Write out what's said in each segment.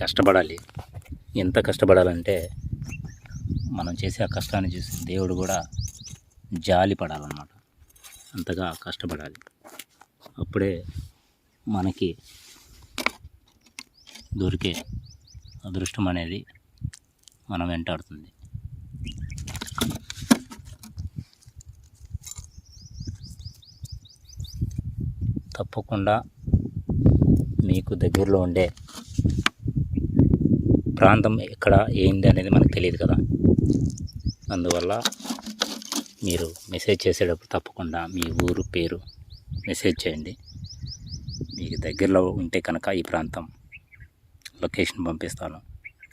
కష్టపడాలి. ఎంత కష్టపడాలంటే మనం చేసే ఆ కష్టాన్ని చూసి దేవుడు కూడా జాలి పడాలన్నమాట. అంతగా కష్టపడాలి. అప్పుడే మనకి దొరికే అదృష్టం అనేది మనం వెంటాడుతుంది తప్పకుండా మీకు దగ్గరలో ఉండే ప్రాంతం ఎక్కడ ఏంది అనేది మనకు తెలియదు కదా. అందువల్ల మీరు మెసేజ్ చేసేటప్పుడు తప్పకుండా మీ ఊరు పేరు మెసేజ్ చేయండి. మీకు దగ్గరలో ఉంటే కనుక ఈ ప్రాంతం లొకేషన్ పంపిస్తాను.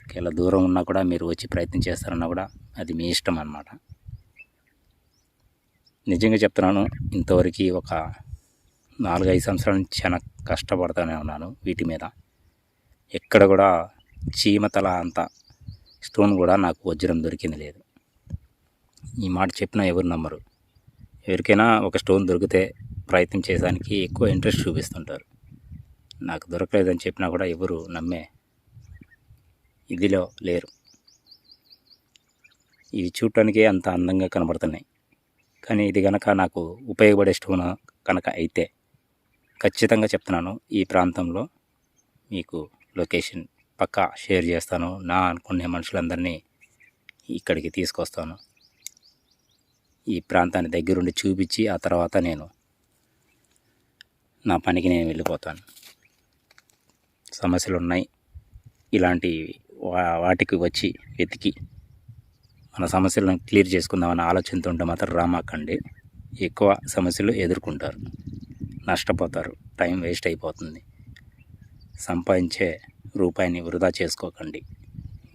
ఒకవేళ దూరం ఉన్నా కూడా మీరు వచ్చి ప్రయత్నం చేస్తారన్నా కూడా అది మీ ఇష్టం అన్నమాట. నిజంగా చెప్తున్నాను ఇంతవరకు ఒక నాలుగైదు సంవత్సరాల నుంచి చాలా కష్టపడుతూనే ఉన్నాను వీటి మీద. ఎక్కడ కూడా చీమతల అంత స్టోన్ కూడా నాకు వజ్రం దొరికింది లేదు. ఈ మాట చెప్పినా ఎవరు నమ్మరు. ఎవరికైనా ఒక స్టోన్ దొరికితే ప్రయత్నం చేయడానికి ఎక్కువ ఇంట్రెస్ట్ చూపిస్తుంటారు. నాకు దొరకలేదని చెప్పినా కూడా ఎవరు నమ్మే ఇదిలో లేరు. ఇవి చూడటానికే అంత అందంగా కనబడుతున్నాయి. కానీ ఇది కనుక నాకు ఉపయోగపడే స్టోన్ కనుక అయితే ఖచ్చితంగా చెప్తున్నాను. ఈ ప్రాంతంలో మీకు లొకేషన్ పక్కా షేర్ చేస్తాను. నా అనుకునే మనుషులందరినీ ఇక్కడికి తీసుకొస్తాను. ఈ ప్రాంతాన్ని దగ్గరుండి చూపించి ఆ తర్వాత నేను నా పనికి నేను వెళ్ళిపోతాను. సమస్యలు ఉన్నాయి ఇలాంటి వా- వాటికి వచ్చి వెతికి మన సమస్యలను క్లియర్ చేసుకుందామన్న ఆలోచనతో ఉంటే మాత్రం రామాకండి. ఎక్కువ సమస్యలు ఎదుర్కొంటారు. నష్టపోతారు. టైం వేస్ట్ అయిపోతుంది. సంపాదించే రూపాయిని వృధా చేసుకోకండి.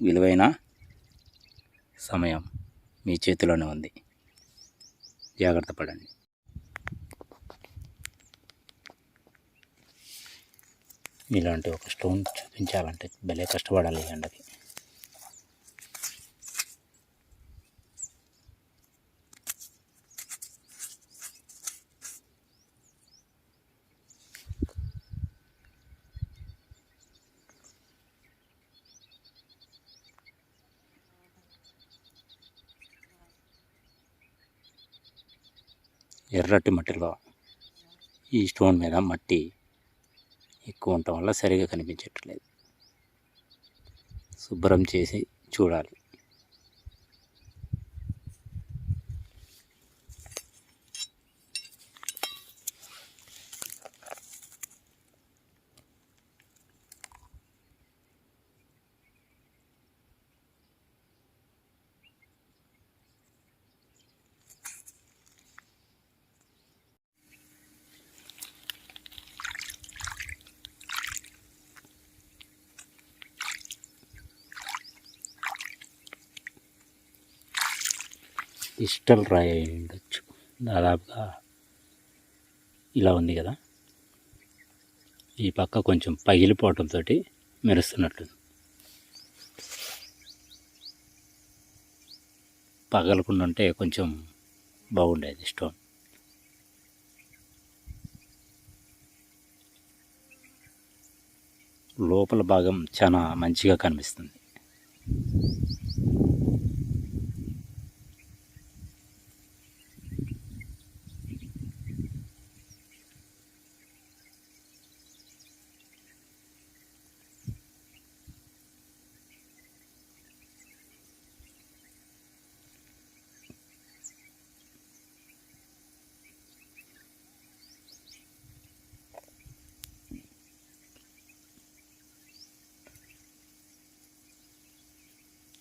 విలువైన సమయం మీ చేతిలోనే ఉంది. జాగ్రత్త పడండి. ఇలాంటి ఒక స్టోన్ చూపించాలంటే భలే కష్టపడాలి ఈ ఎండకి. ఎర్రటి మట్టిలో ఈ స్టోన్ మీద మట్టి ఎక్కువ ఉండటం వల్ల సరిగా కనిపించట్లేదు. శుభ్రం చేసి చూడాలి. క్రిస్టల్ రాయి అయి ఉండొచ్చు దాదాపుగా ఇలా ఉంది కదా. ఈ పక్క కొంచెం పగిలిపోవటంతో మెరుస్తున్నట్టు పగలకుండా ఉంటే కొంచెం బాగుండేది స్టోన్. లోపల భాగం చాలా మంచిగా కనిపిస్తుంది.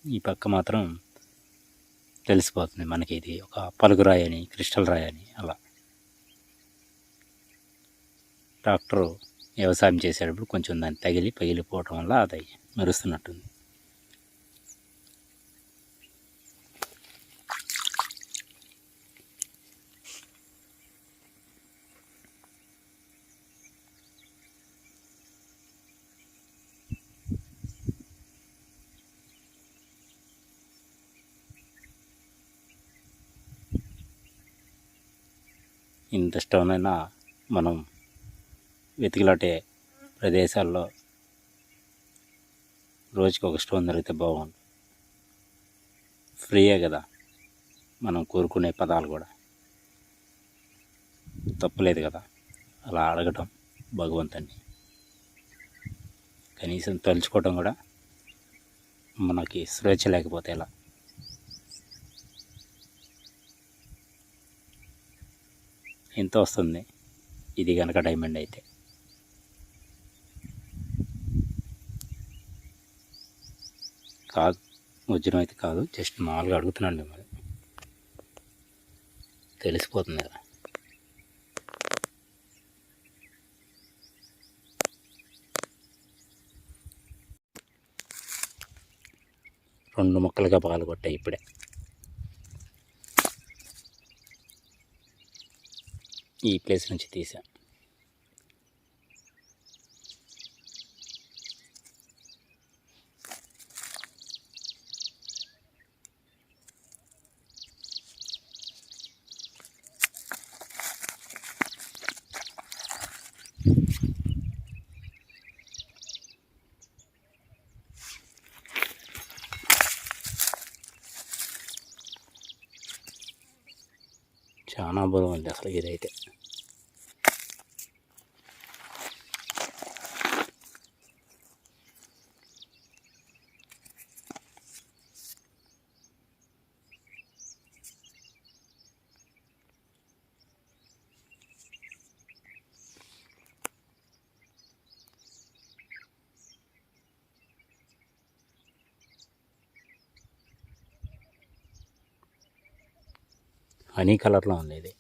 ఈ పక్క మాత్రం తెలిసిపోతుంది మనకి ఇది ఒక పలుగు రాయి అని క్రిస్టల్ రాయి అని అలా. ట్రాక్టర్ వ్యవసాయం చేసేటప్పుడు కొంచెం దాన్ని తగిలి పగిలిపోవటం వల్ల అది మెరుస్తున్నట్టుంది. ఇంత స్టోన్ అయినా మనం వెతికిలాటే ప్రదేశాల్లో రోజుకి ఒక స్టోన్ దొరికితే బాగుండు. ఫ్రీయే కదా మనం కోరుకునే పదాలు కూడా. తప్పులేదు కదా అలా అడగటం భగవంతుని కనీసం తలుచుకోవటం కూడా మనకి స్వేచ్ఛ లేకపోతే ఎలా? ఎంత వస్తుంది? ఇది కనుక డైమండ్ అయితే. కాదు వజ్రం అయితే కాదు జస్ట్ మామూలుగా అడుగుతున్నాను మిమ్మల్ని. తెలిసిపోతుంది కదా. రెండు ముక్కలుగా పాలు కొట్టాయి ఇప్పుడే. ఈ ప్లేస్ నుంచి తీసా. చాలా బాగుంది అసలు ఇదైతే. హనీ కలర్లో ఉంది ఇది.